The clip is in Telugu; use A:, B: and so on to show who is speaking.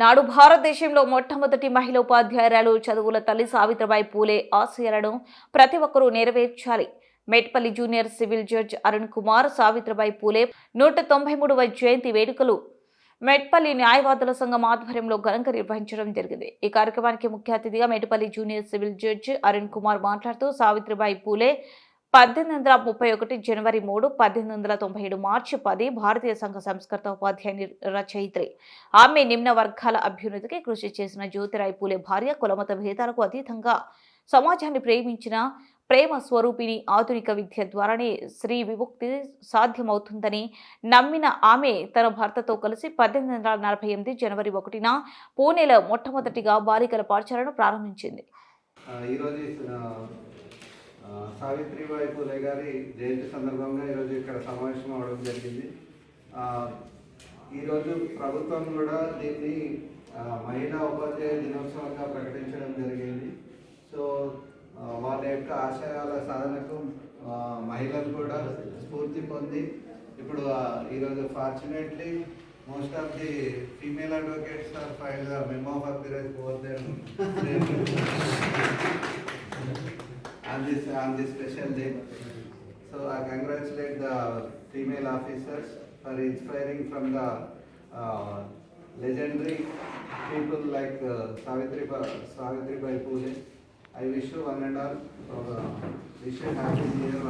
A: నాడు భారతదేశంలో మొట్టమొదటి మహిళా ఉపాధ్యాయురాలు చదువుల తల్లి సావిత్రిబాయి పూలే ఆశయాలను ప్రతి ఒక్కరూ నెరవేర్చాలి. Metpalli junior civil judge Arun Kumar Savitribai Phule నూట తొంభై మూడవ జయంతి వేడుకలు. మెట్పల్లి న్యాయవాదుల సంఘం ఆధ్వర్యంలో ఘనంగా నిర్వహించడం జరిగింది. ఈ కార్యక్రమానికి ముఖ్య అతిథిగా Metpalli junior civil judge Arun Kumar మాట్లాడుతూ సావిత్రిబాయి పూలే పద్దెనిమిది వందల ముప్పై ఒకటి జనవరి మూడు పద్దెనిమిది వందల తొంభై ఏడు మార్చి పది భారతీయ సంఘ సంస్కృత ఉపాధ్యాయుని రచయిత్రి. ఆమె నిమ్న వర్గాల అభ్యున్నతికి కృషి చేసిన జ్యోతిరాయ్ పూలే భార్య కులమత భేదాలకు అతీతంగా సమాజాన్ని ప్రేమించిన ప్రేమ స్వరూపిణి ఆధునిక విద్య ద్వారానే స్త్రీ విముక్తి సాధ్యమవుతుందని నమ్మిన ఆమె తన భర్తతో కలిసి పద్దెనిమిది వందల నలభై ఎనిమిది జనవరి ఒకటిన పూణేలో మొట్టమొదటిగా బాలికల పాఠశాలను ప్రారంభించింది.
B: ఈరోజు సావిత్రిబాయి పూలే గారి జయంతి సందర్భంగా ఈరోజు ఇక్కడ సమావేశం అవడం జరిగింది. ఈరోజు ప్రభుత్వం కూడా దీన్ని మహిళా ఉపాధ్యాయ దినోత్సవంగా ప్రకటించడం జరిగింది. సో వాళ్ళ యొక్క ఆశయాల సాధనకు మహిళలు కూడా స్ఫూర్తి పొంది ఇప్పుడు ఈరోజు fortunately most of the female advocates are file memo of appearance more than on this on this special day. So I congratulate the female officers for inspiring from the uh, legendary people like uh, Savitri Ba- Phule. I wish you one and all uh, wish you happy new year